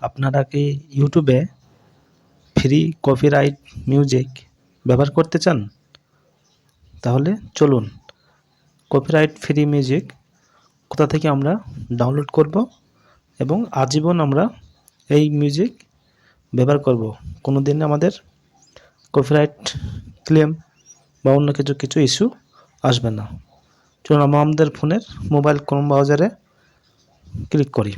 আপনারা কি ইউটিউবে ফ্রি কপিরাইট মিউজিক ব্যবহার করতে চান? তাহলে চলুন কপিরাইট ফ্রি মিউজিক কোথা থেকে আমরা ডাউনলোড করব এবং আজীবন আমরা এই মিউজিক ব্যবহার করব? কোনো দিন আমাদের কপিরাইট ক্লেম বা অন্য কিছু কিছু ইস্যু আসবে না। চলুন, আমরা আমাদের ফোনের মোবাইল ক্রোম ব্রাউজারে ক্লিক করি।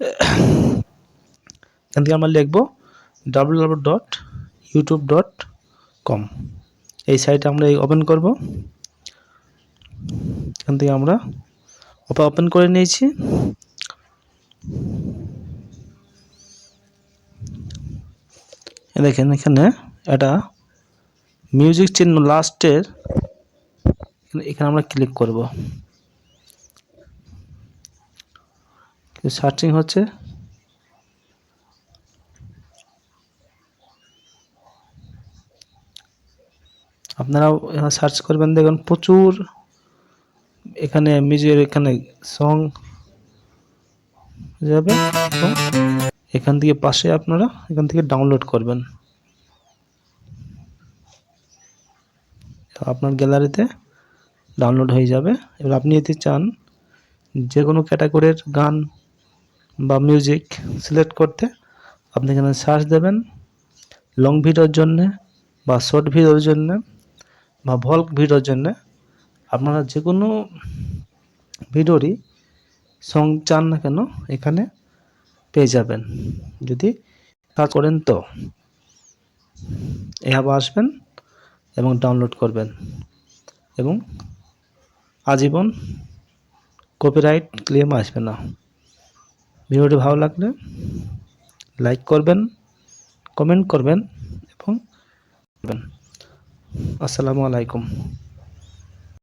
এখান থেকে আমরা লিখব W W dot YouTube dot com এই সাইটে আমরা ওপেন করব। এখান থেকে আমরা ওপা ওপেন করে নিয়েছি। দেখেন এখানে এটা মিউজিক চিহ্ন লাস্টের এখানে আমরা ক্লিক করব। সার্চিং হচ্ছে আপনারাও সার্চ করবেন, দেখুন প্রচুর এখানে মিউজিক এখানে সং যাবে। এখান থেকে পাশে আপনারা এখান থেকে ডাউনলোড করবেন। আপনার গ্যালারিতে ডাউনলোড হয়ে যাবে। এবার আপনি যদি চান যে কোনো ক্যাটাগরির গান বা মিউজিক সিলেক্ট করতে আপনি এখানে সার্চ দেবেন লং ভিডিওর জন্যে বা শর্ট ভিডিওর জন্যে বা ভল্ক ভিডিওর জন্যে আপনারা যে কোনো ভিডিওরই সং চান না কেন এখানে পেয়ে যাবেন। যদি সার্চ করেন তো এভাবে আসবেন এবং ডাউনলোড করবেন এবং আজীবন কপিরাইট ক্লেম আসবে না। ভিডিওটি ভালো লাগলে লাইক করবেন কমেন্ট করবেন এবং আসসালামু আলাইকুম।